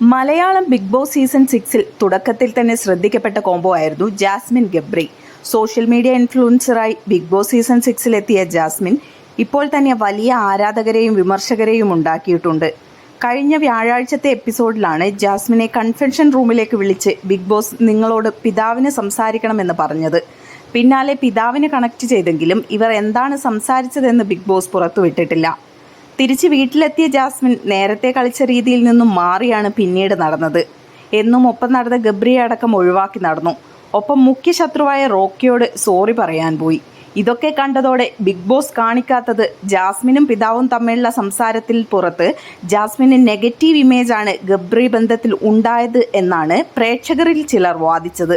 Malayalam big boss season സിക്സിൽ തുടക്കത്തിൽ തന്നെ ശ്രദ്ധിക്കപ്പെട്ട കോംബോ ആയിരുന്നു ജാസ്മിൻ ഗബ്രി. സോഷ്യൽ മീഡിയ ഇൻഫ്ലുവൻസറായി ബിഗ് ബോസ് സീസൺ സിക്സിലെത്തിയ ജാസ്മിൻ ഇപ്പോൾ തന്നെ വലിയ ആരാധകരെയും വിമർശകരെയും ഉണ്ടാക്കിയിട്ടുണ്ട്. കഴിഞ്ഞ വ്യാഴാഴ്ചത്തെ എപ്പിസോഡിലാണ് ജാസ്മിനെ കൺഫെൻഷൻ റൂമിലേക്ക് വിളിച്ച് ബിഗ് ബോസ് നിങ്ങളോട് പിതാവിന് സംസാരിക്കണമെന്ന് പറഞ്ഞത്. പിന്നാലെ പിതാവിന് കണക്ട് ചെയ്തെങ്കിലും ഇവർ എന്താണ് സംസാരിച്ചതെന്ന് ബിഗ് ബോസ് പുറത്തുവിട്ടിട്ടില്ല. തിരിച്ച് വീട്ടിലെത്തിയ ജാസ്മിൻ നേരത്തെ കളിച്ച രീതിയിൽ നിന്നും മാറിയാണ് പിന്നീട് നടന്നത്. എന്നും ഒപ്പം നടന്ന ഗബ്രിയെ അടക്കം ഒഴിവാക്കി നടന്നു. ഒപ്പം മുഖ്യ ശത്രുവായ റോക്കിയോട് സോറി പറയാൻ പോയി. ഇതൊക്കെ കണ്ടതോടെ ബിഗ് ബോസ് കാണിക്കാത്തത് ജാസ്മിനും പിതാവും തമ്മിലുള്ള സംസാരത്തിൽ പുറത്ത് ജാസ്മിന് നെഗറ്റീവ് ഇമേജാണ് ഗബ്രി ബന്ധത്തിൽ ഉണ്ടായത് എന്നാണ് പ്രേക്ഷകരിൽ ചിലർ വാദിച്ചത്.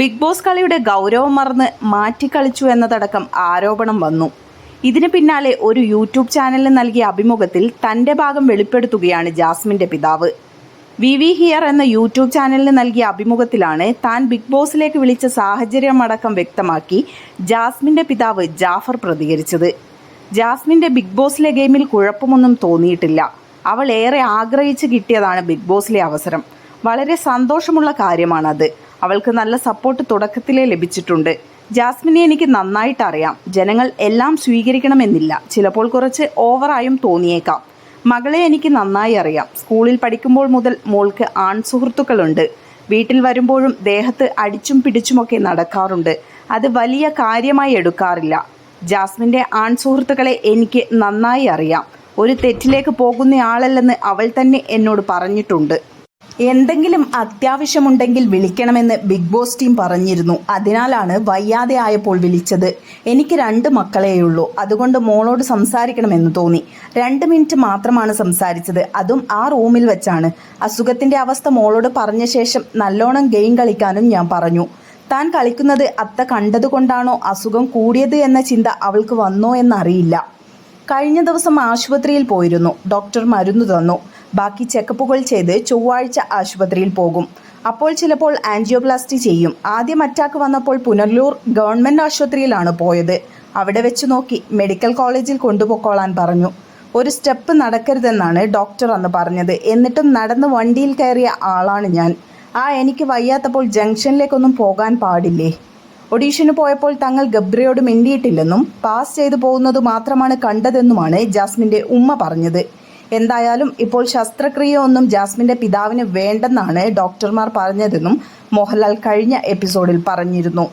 ബിഗ് ബോസ് കളിയുടെ ഗൗരവം മറന്ന് മാറ്റിക്കളിച്ചു എന്നതടക്കം ആരോപണം വന്നു. ഇതിന് പിന്നാലെ ഒരു യൂട്യൂബ് ചാനലിന് നൽകിയ അഭിമുഖത്തിൽ തന്റെ ഭാഗം വെളിപ്പെടുത്തുകയാണ് ജാസ്മിന്റെ പിതാവ്. വി വി ഹിയർ എന്ന യൂട്യൂബ് ചാനലിന് നൽകിയ അഭിമുഖത്തിലാണ് താൻ ബിഗ് ബോസിലേക്ക് വിളിച്ച സാഹചര്യമടക്കം വ്യക്തമാക്കി ജാസ്മിന്റെ പിതാവ് ജാഫർ പ്രതികരിച്ചത്. ജാസ്മിന്റെ ബിഗ് ബോസിലെ ഗെയിമിൽ കുഴപ്പമൊന്നും തോന്നിയിട്ടില്ല. അവൾ ഏറെ ആഗ്രഹിച്ച് കിട്ടിയതാണ് ബിഗ് ബോസിലെ അവസരം. വളരെ സന്തോഷമുള്ള കാര്യമാണത്. അവൾക്ക് നല്ല സപ്പോർട്ട് തുടക്കത്തിലേ ലഭിച്ചിട്ടുണ്ട്. ജാസ്മിനെ എനിക്ക് നന്നായിട്ട് അറിയാം ജനങ്ങൾ എല്ലാം സ്വീകരിക്കണമെന്നില്ല. ചിലപ്പോൾ കുറച്ച് ഓവറായും തോന്നിയേക്കാം. മകളെ എനിക്ക് നന്നായി അറിയാം. സ്കൂളിൽ പഠിക്കുമ്പോൾ മുതൽ മോൾക്ക് ആൺ സുഹൃത്തുക്കളുണ്ട് വീട്ടിൽ വരുമ്പോഴും ദേഹത്ത് അടിച്ചും പിടിച്ചുമൊക്കെ നടക്കാറുണ്ട്. അത് വലിയ കാര്യമായി എടുക്കാറില്ല. ജാസ്മിന്റെ ആൺ സുഹൃത്തുക്കളെ എനിക്ക് നന്നായി അറിയാം. ഒരു തെറ്റിലേക്ക് പോകുന്നയാളല്ലെന്ന് അവൾ തന്നെ എന്നോട് പറഞ്ഞിട്ടുണ്ട്. എന്തെങ്കിലും അത്യാവശ്യമുണ്ടെങ്കിൽ വിളിക്കണമെന്ന് ബിഗ് ബോസ് ടീം പറഞ്ഞിരുന്നു. അതിനാലാണ് വയ്യാതെ ആയപ്പോൾ വിളിച്ചത്. എനിക്ക് രണ്ട് മക്കളെയുള്ളൂ. അതുകൊണ്ട് മോളോട് സംസാരിക്കണമെന്ന് തോന്നി. രണ്ട് മിനിറ്റ് മാത്രമാണ് സംസാരിച്ചത്. അതും ആ റൂമിൽ വെച്ചാണ്. അസുഖത്തിന്റെ അവസ്ഥ മോളോട് പറഞ്ഞ ശേഷം നല്ലോണം ഗെയിം കളിക്കാനും ഞാൻ പറഞ്ഞു. താൻ കളിക്കുന്നത് അത്ത കണ്ടതുകൊണ്ടാണോ അസുഖം കൂടിയത് എന്ന ചിന്ത അവൾക്ക് വന്നോ എന്നറിയില്ല. കഴിഞ്ഞ ദിവസം ആശുപത്രിയിൽ പോയിരുന്നു. ഡോക്ടർ മരുന്ന് തന്നു. ബാക്കി ചെക്കപ്പുകൾ ചെയ്ത് ചൊവ്വാഴ്ച ആശുപത്രിയിൽ പോകും. അപ്പോൾ ചിലപ്പോൾ ആൻജിയോപ്ലാസ്റ്റി ചെയ്യും. ആദ്യം അറ്റാക്ക് വന്നപ്പോൾ പുനലൂർ ഗവൺമെന്റ് ആശുപത്രിയിലാണ് പോയത്. അവിടെ വെച്ച് നോക്കി മെഡിക്കൽ കോളേജിൽ കൊണ്ടുപോയിക്കോളാൻ പറഞ്ഞു. ഒരു സ്റ്റെപ്പ് നടക്കരുതെന്നാണ് ഡോക്ടർ അന്ന് പറഞ്ഞത്. എന്നിട്ടും നടന്ന് വണ്ടിയിൽ കയറിയ ആളാണ് ഞാൻ. ആ എനിക്ക് വയ്യാത്തപ്പോൾ ജംഗ്ഷനിലേക്കൊന്നും പോകാൻ പാടില്ലേ? ഒഡീഷന് പോയപ്പോൾ തങ്ങൾ ഗബ്രിയോട് മിണ്ടിയിട്ടില്ലെന്നും പാസ് ചെയ്തു പോകുന്നത് മാത്രമാണ് കണ്ടതെന്നുമാണ് ജാസ്മിന്റെ ഉമ്മ പറഞ്ഞത്. എന്തായാലും ഇപ്പോൾ ശസ്ത്രക്രിയ ഒന്നും ജാസ്മിന്റെ പിതാവിന് വേണ്ടെന്നാണ് ഡോക്ടർമാർ പറഞ്ഞതെന്നും മോഹൻലാൽ കഴിഞ്ഞ എപ്പിസോഡിൽ പറഞ്ഞിരുന്നു.